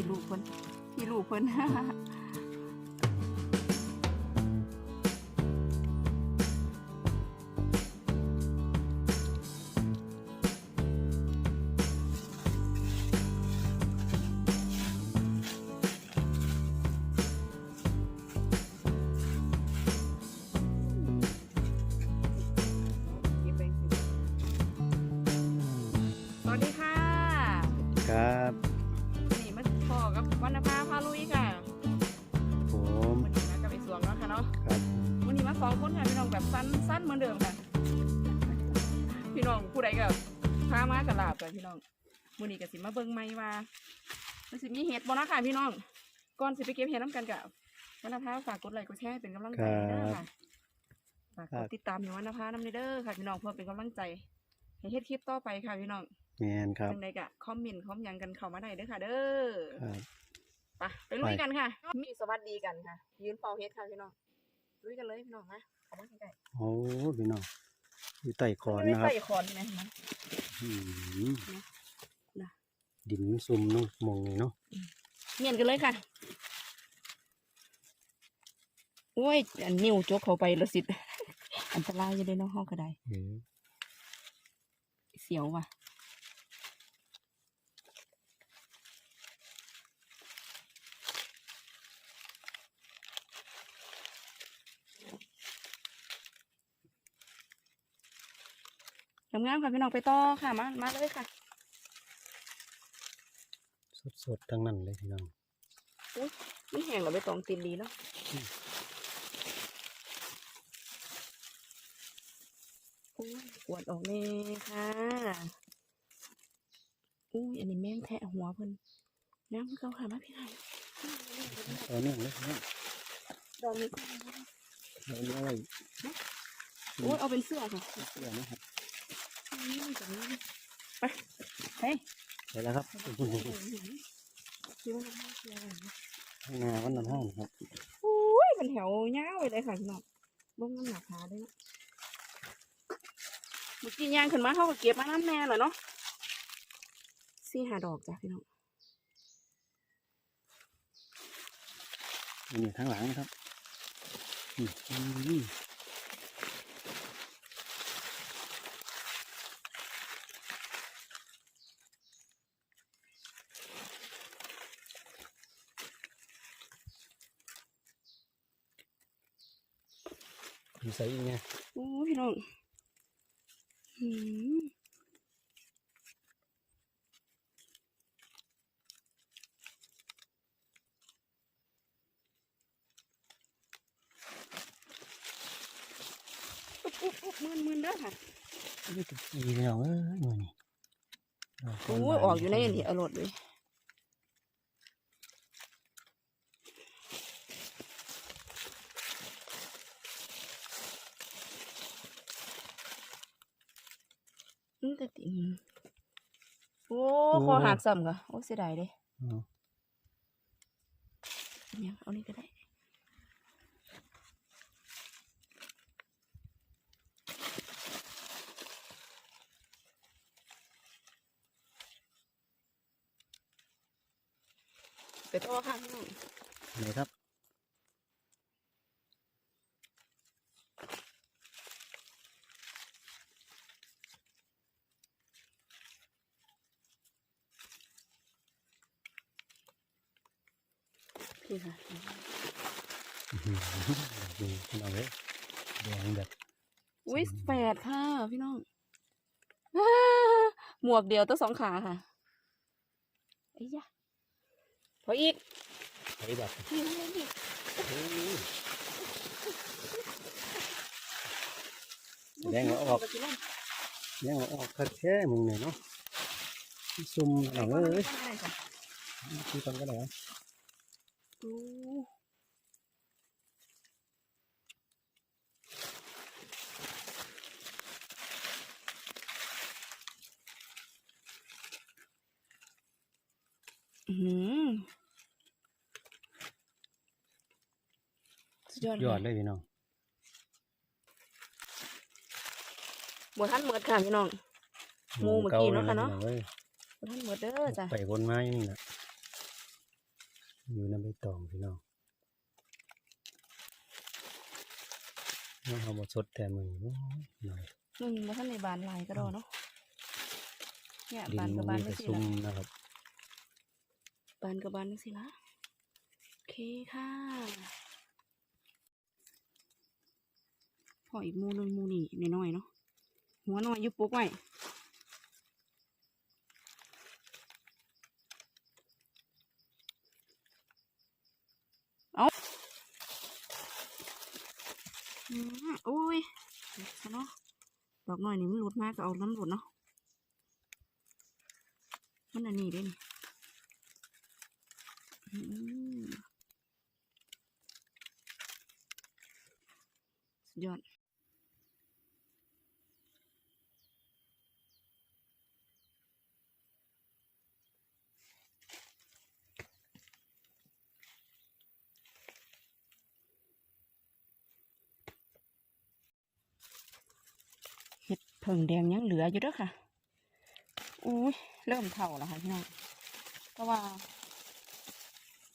พี่ลูกเพิ่นพี่ลูกเพิ่น พี่น้องวันนี้ก็สิมาเบิ่งไม้ว่ามันสิมีเห็ดบ่นะค่ะพี่น้อง ก่อนสิไปเก็บเห็ดน้ำกันกับวรรณภาฝากกดไลค์กดแชร์ให้เป็นกำลังใจให้เด้อค่ะฝากกดติดตามอยู่วรรณภาน้ำเด้อค่ะพี่น้องเพื่อเป็นกำลังใจให้เฮ็ดคลิปต่อไปค่ะพี่น้องแมนครับจังใดก็คอมเมนต์คอมหยังกันเข้ามาได้เด้อค่ะ เด้อครับไปไปลุยกันค่ะ มีสวัสดีกันค่ะ ยืนเฝ้าเฮ็ดค่ะพี่น้องลุยกันเลยพี่น้องนะเข้ามาใกล้โอ้พี่น้อง อยู่ใต้ๆขอนไม่นะครับใส่ขอนนะเห็นไหมอืมนะดินซุ่มเนาะมองนี่เนาะเมียนกันเลยค่ะโอ้ยอันนิ้วจกเข้าไปแล้วสิอันตรายอยู่เลยเนาะห้องกระไดเออเสียวว่ะ งามๆค่ะพี่น้องไปต่อค่ะมามาเลยค่ะ สดๆทั้งนั้นเลยพี่น้องมันแห้งเราไปตองตีนดีเนาะอืมโอ้ยปวดออกเลยค่ะอุ้ยอันนี้แม่งแทะหัวเพิ่นน้ำเขาค่ะมาพี่ไข่ตอนนี้เลยพี่น้องดอกนี้ก็เอาเนื้อไว้โอ้ยเอาเป็นเสื้อค่ะเสื้อนะครับ นี่จากนี้ไปเฮ้ยเสร็จแล้วครับคิดว่าน้ำเสื้ออะไรนะข้างหน้าวันนั้นห้องครับอุ้ยเป็นแถวยาวไปเลยค่ะพี่น้องลงน้ำหนักขาด้วยนะเมื่อกี้ย่างขึ้นมาเขาก็เก็บมาน้ำแน่เหรอเนาะสี่หาดอกจ้ะพี่น้องนี่ข้างหลังนะครับอืม อยู่ใส่อีกไงโอ้พี่น้องหืมอุ๊บอุ๊บอุ๊บมืนมืนเด้อค่ะนี่ติดอีพี่น้องเอ้ยหน่อนี่โอ้ยออกอยู่ในนนี้อรดเลย อืมแต่ติ่งโอ้คอหักซ้ำกะโอ้เสียดายเด้อ๋อเนี่ยเอานี่ก็ได้ไปต่อค่ะพี่น้องนี่ครับ พี่ค่ะอื้อหือดูพี่น้องเลยแดงแบบอุ้ยแฝดค่ะพี่น้องอ้าหมวกเดียวตัวสองขาค่ะไอ้ยะพออีกใช้แบบนี่นี่นี่โอ้ยแสดงว่าออกไปที่นั่นยังเอาออกคัดแค่มึงเนี่ยเนาะซุ่มหนังไปเอ้ยก่อนไปก่อนที่กันก็ได้ โอ้อืมสุดยอดยอดเลยเลยพี่น้องบัวท่านเหมือดค่ะพี่น้องหมู่เมื่อกี้เนาะค่ะเนาะเอ้ยบัวท่านเหมือดเด้อจ้ะไปวนมาอยู่นี่แหละ อยู่น้ำใบตองพี่น้องน้องเขาบดสดแต่มือโอ้ยหน่อยหนึ่งมาท่านในบานลายก็ดอเนาะเนี่ยดิบานนกับมับานนมีไม่แต่สิซุ่มละนะครับบานกับบานไม่สิละโอเคค่ะพออีกหมูหนึงหมูนี่น้อยๆเนาะหัวน้อยอยุบปุ๊กไว้เอา อืมโอ้ยเนาะดอกหน่อยนี่มันหลุดมากก็เอาน้ำหลุดเนาะมันอันนี้ด้นี่อืมสุดยอด เห็ดเผิงแดงยังเหลืออยู่ด้วยค่ะ อุ้ยเริ่มเท่าแล้วค่ะพี่น้องเพราะว่า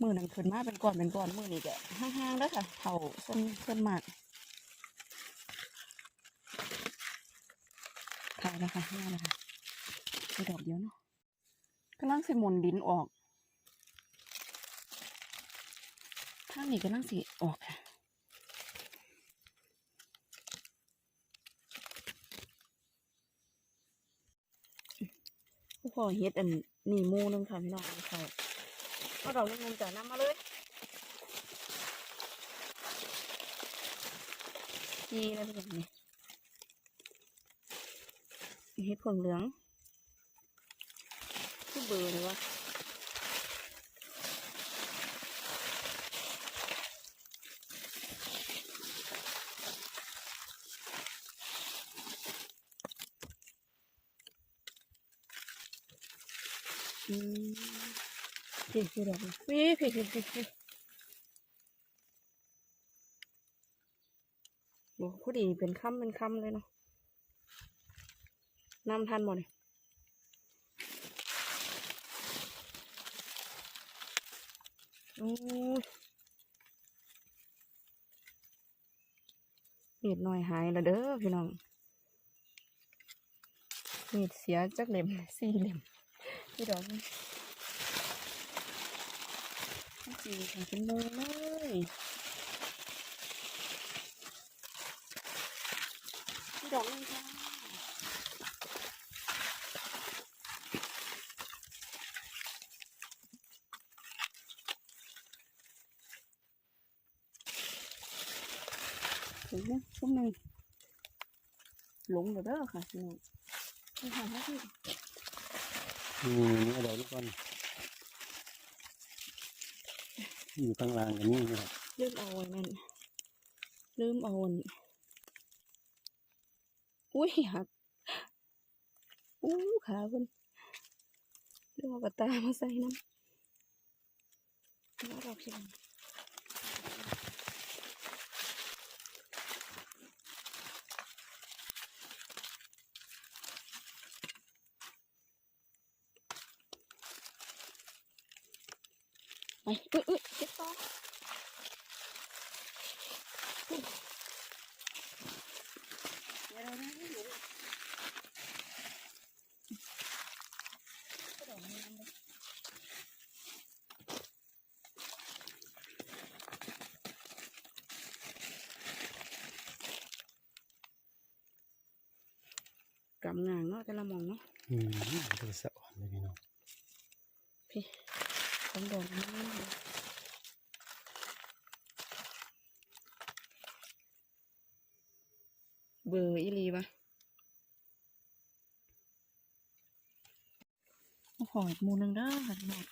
มือนั้นขึ้นมาเป็นก้อนเป็นก้อนมือนี้ก็ห่างๆแล้วค่ะเท่าส้นส้นมากถ่ายแล้วค่ะนี่แล้วค่ะไปดอกเดียวเนาะกำลังสิมนดินออกข้างนี้กำลังสิออกค่ะ พอเฮ็ดอันนี่มูหนึงค่ะพี่น้องเอาไปใส่เอาดอกลูกนมจากน้ำมาเลยนี่แล้วเป็นแบบนี้เฮ็ดผงเหลืองคือเบอร์เลยวะอืม พี่พี่ดอกนี่พี่พี่พี่พี่พี่โอ้พอดีเป็นคำเป็นคำเลยเนาะน้ำทันหมดเลยโอ้ยเห็ดหน่อยหายล้วเด้อพี่น้องเห็ดเสียจักเล่มสี่เล่มพี่ดอกนี่ จีค่ะเป็นโมเลยพี่ดอกนึงค่ะถึงนะชุ่มหนึ่งหลงเด้อค่ะพี่น้องพี่หาให้พี่นี่นี่เอาดอกลูกก่อน อยู่ข้างล่างกันนี่นะครับลืมเอาอันนั่นลืมเอาอันอุ้ยหักอู้ขาเพิ่นลืมเอากระตามาใส่น้ำแล้วดอกชิม ไปอุ้ยอุ้ยเจ็บต่อเดี๋ยวเราได้ไม่รู้ก็ดอกนี้น้ำเลยกำงางเนาะแต่ละหมองเนาะอืมตัวสะอ่อนเลยพี่น้องพี่ต้องดอกนี้เลยเบ อีลีปะขอหอีกหมูหนึงเด้อค่ะพี่น้อย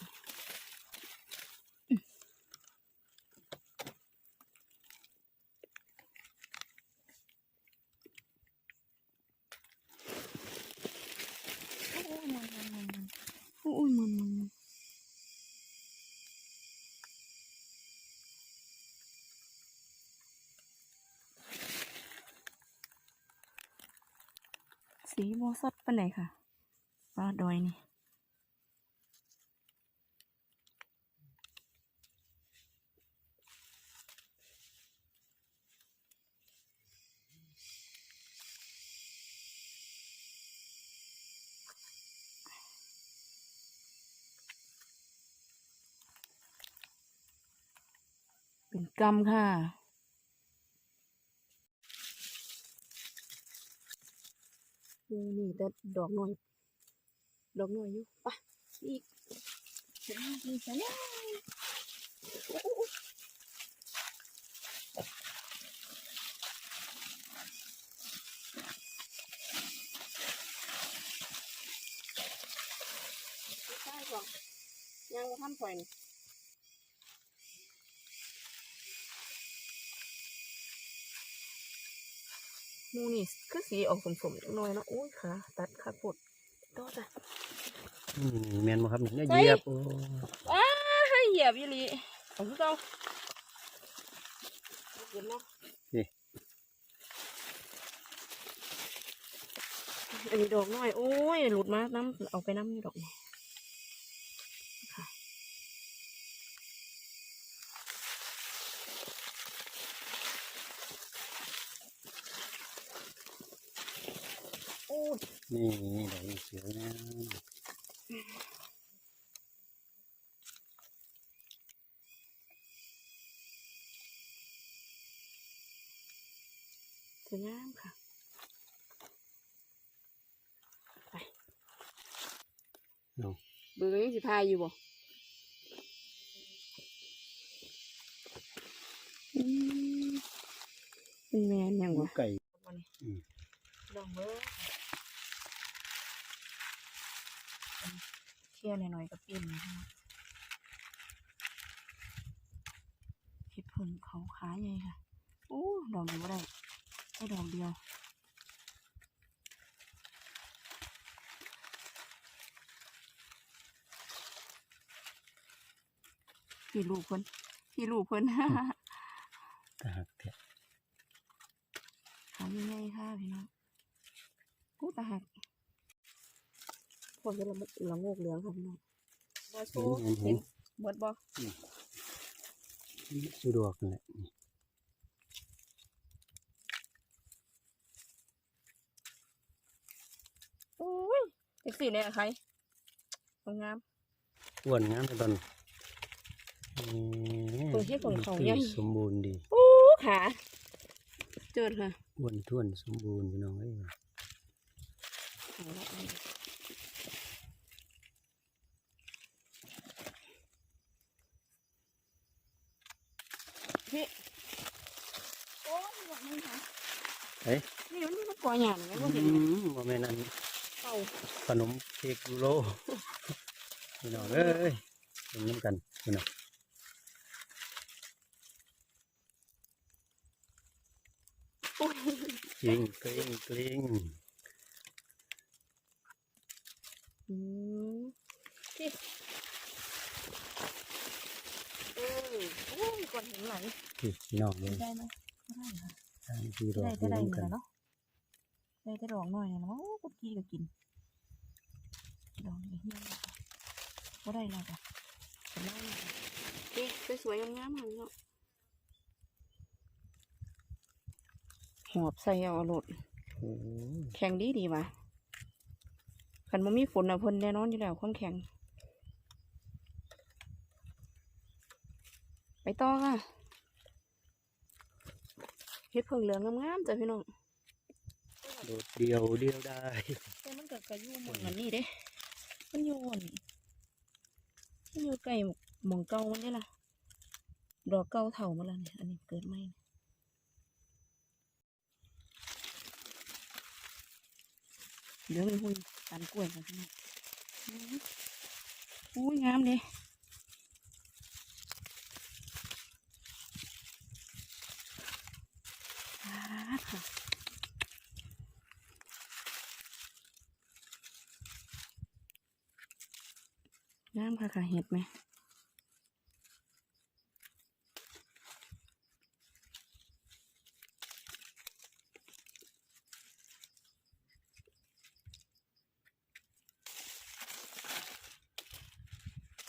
สีโบสดปนไหนค่ะปลดอยนี่เป็นกรรมค่ะ นี่นี่แต่ดอกหน่อย ดอกหน่อยอยู่ปะอีกนี่ใช่ไหมใช่ก่อนยังท่านปล่อย มูนี่คือสีออกสมๆจักหน่อยเนาะอุ้ยค่ะตัดขาปวดต่อจ้ะนี่แมนบ่ครับเนี่ยเฮ้ยเหยียบโอ้ว้าให้เหยียบยี่ลีของเก่าเห็นเนาะอันนี้ดอกน้อยโอ้ยหลุดมาน้ำเอาไปน้ำนี่ดอกนี่ค่ะโอ้ยนี่ดอกเสียวนะสวยงามค่ะไปเอาเบอร์ยังสิทายอยู่บ่เป็นแมนยังวะไก่ลองเบอร์ เชี่ยหน่อยๆก็ปิ้นนะคะเห็ดผลเขาขาใหญ่ค่ะโอ้ดอกเดียวบ่ได้แค่ดอกเดียวพี่ลูกเพิ่นพี่ลูกเพิ่นตาหักแท้ขาใหญ่ๆค่ะพี่น้องกูตาหัก ผมจะละละโงกเหลืองค่ะพี่น้องบอโชเห็นเห็นเห็เห็นนเบิดบอสะดวกนั่นแหละนี่โอ้ยเจ็กสี่เนี่ยใครงามอ้วนงามไปตอนเปิดให้ของเขาใหญ่สมบูรณ์ดีโอ้ขาเจิดค่ะอ้วนท้วนสมบูรณ์พี่น้องเอ้ย เอาละเอาละพี่โอ้ยบอกมึงค่ะเอ้ยนี่มันนี่มันก่อหยาบไงอืว่าเห็นมบ่แม่นอันเอาขนมเค้กยูโรพี่น้องเอ้ยเห็นน้ำกันพี่น้องโอ้ยกลิ้งกลิ้งกลิ้งอืมพี่เออโอ้ยก่อนเห็น ไหลพี่พี่น้องเลยได้ไหมได้ค่ะทางที่รอได้อก็ยู่ได้น้ำเหมืกัอนนเนาะได้แต่ดอกหน่อยนะโอ้กุ๊กกี้ก็กินดอกนี้เฮี้ยเลยค่ะก็ได้แล้วจ้ะแต่ได้แล้วจ้ะนี่สวยๆงามๆเลยเนาะหอบใส่เอาโลดโอ้ยแข็งดีดีว่ะคันบ่มีฝนอะเพิ่นแน่นอนอยู่แล้วความแข็ง ไปต่อค่ะเฮ็ดเพิ่งเหลืองงามๆจ้ะพี่น้องโดดเดียวเดียวได้แต่มันก็กระยู่หมองอันนี้เด้มันอยู่อันมันอยู่ใกล้หมองเก่ามันได้ล่ะ ดอกเก่าเถ่ามาแล้วเนี่ยอันนี้เกิดใหม่เนี่ยเดี๋ยวมีหุ่นตันกล้วยกันพี่น้องอื้ออุ้ยงามเลยอ่าค่ะ งามค่ะค่ะเห็ดไหม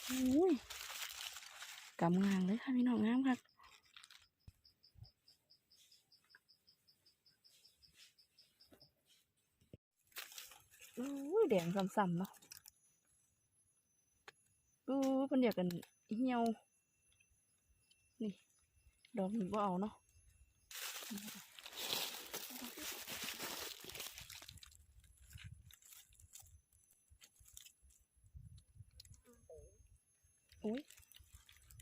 โอ้ยกำงางเลยค่ะพี่น้องงามค่ะโอ้ยแดงซ้ำๆเนาะ อู้เพิ่นอยากกันเหี่ยวนี่ดอกนี้บ่เอาเนาะอุ้ย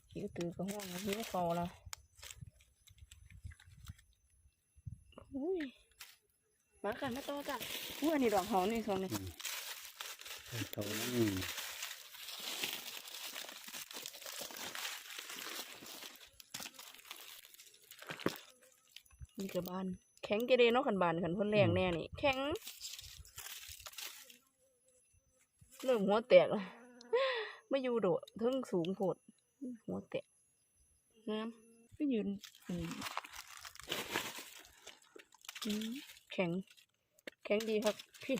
ขี้ตือก็ห้องแล้วพี่ก็ฟอแล้วอุ้ยมากันมาต่อจ้ะอุ้ยอันนี้ดอกหอมนี่สองนี่เขาอืม นี่กับบาน แข็งเกเรเนาะขันบานขันเพ่นแรงแน่นี่ แข็งเริ่มหัวแตกแล้วไม่อยู่โดดเทิงสูงโพดหัวแตกงามก็ยืนอืมอืมแข็ง แข็งดีครับพี่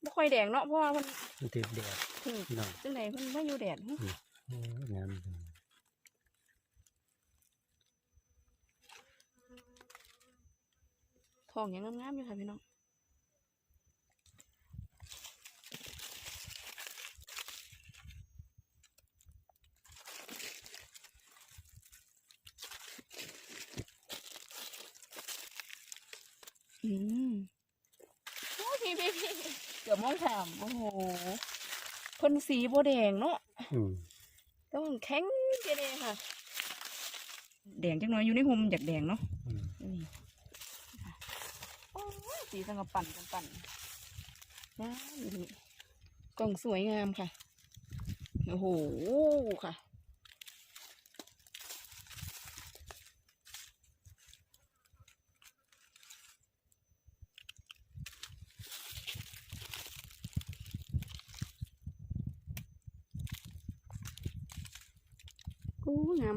ไม่ค่อยแดงเนาะเพราะว่ามันมันติดแดดอืมพี่น้องจังไหนมันไม่อยู่แดดโอ้ย งามจังองยังงามๆอยู่ค่ะพี่น้องอืมโอ้พี่พี่เกือบมองถามโอ้โหเพ่นสีโบแดงเนาะอืม แข็งเจเดค่ะ แดงจังน้อยอยู่ในหุมอยากแดงเนาะอืมนี่ค่ะโอ้ยสีสังกับปั่นกันปั่นนะนี่กล่องสวยงามค่ะ โอ้โหค่ะ งาม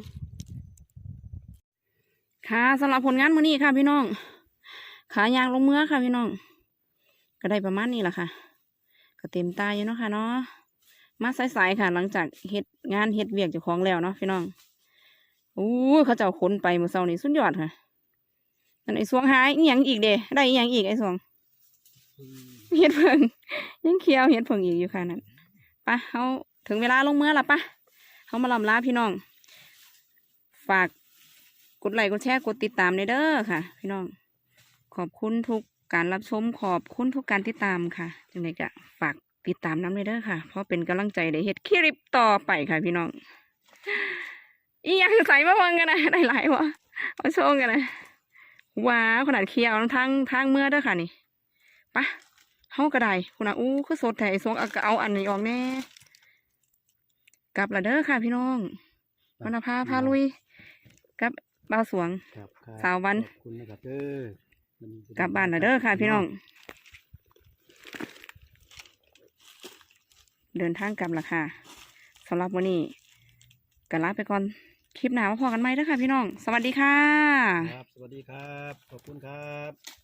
ค่ะสำหรับผลงานมื้อนี้ค่ะพี่น้อง ขายางลงเมือค่ะพี่น้อง ก็ได้ประมาณนี้แหละค่ะ ก็เต็มตาอยู่เนาะค่ะเนาะ มาสายๆค่ะ หลังจากเฮ็ดงานเฮ็ดเวียกเจ้าของแล้วเนาะพี่น้องอู้เขาเจ้าขนไปเมื่อเช้านี้สุดยอดค่ะอันไอ้สวงหายอีหยังอีกเด้ได้อีหยังอีกไอ้สวงเฮ็ดเพิ่งยังเคี้ยวเฮ็ดเพิ่งอีกอยู่ค่ะนั่นปะเขาถึงเวลาลงเมือละปะเขามาลำลาพี่น้อง ฝากกดไลค์กดแชร์กดติดตามในเด้อค่ะ พี่น้อง ขอบคุณทุกการรับชมขอบคุณทุกการติดตามค่ะจังไดก็ฝากติดตามน้ำในเด้อค่ะ เพราะเป็นกำลังใจได้เฮ็ดคลิปต่อไปค่ะ พี่น้องอีหยังใส่มาเบิ่งกันนะได้หลายวะเอาโชว์กันนะว้าวขนาดเคี้ยวทั้งทั้งเมื่อเด้อค่ะนี่ปะเฮาก็ไดคุณน่ะอู้คือสดแท้สวงเอาเอาอันนี้ออกแน่กลับละเด้อค่ะ พี่น้องวันพาพาลุย กับบ่าวสวง ครับครับสาววัน ขอบคุณนะครับเด้อวันนี้กลับบ้านนะเด้อค่ะ พี่น้อง เดินทางกลับละค่ะสำหรับวันนี้ก็ลาไปก่อนคลิปหน้ามาพอกันไหมเด้อค่ะ พี่น้อง สวัสดีค่ะ ครับ สวัสดีครับ ขอบคุณครับ